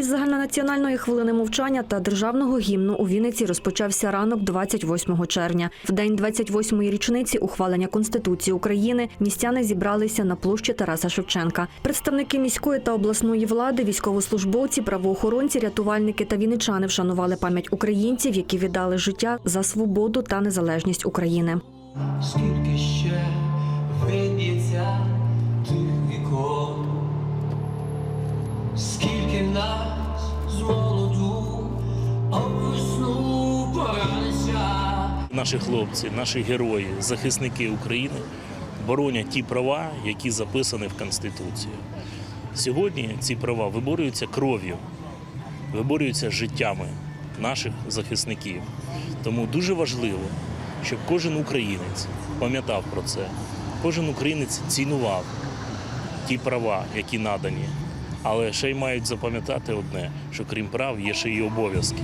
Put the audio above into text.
Із загальнонаціональної хвилини мовчання та державного гімну у Вінниці розпочався ранок 28 червня. В день 28-ї річниці ухвалення Конституції України містяни зібралися на площі Тараса Шевченка. Представники міської та обласної влади, військовослужбовці, правоохоронці, рятувальники та вінничани вшанували пам'ять українців, які віддали життя за свободу та незалежність України. Скільки ще виб'ється тих вікон, скільки Наші хлопці, наші герої, захисники України боронять ті права, які записані в Конституції. Сьогодні ці права виборюються кров'ю, виборюються життями наших захисників. Тому дуже важливо, щоб кожен українець пам'ятав про це, кожен українець цінував ті права, які надані. Але ще й мають запам'ятати одне, що крім прав є ще й обов'язки.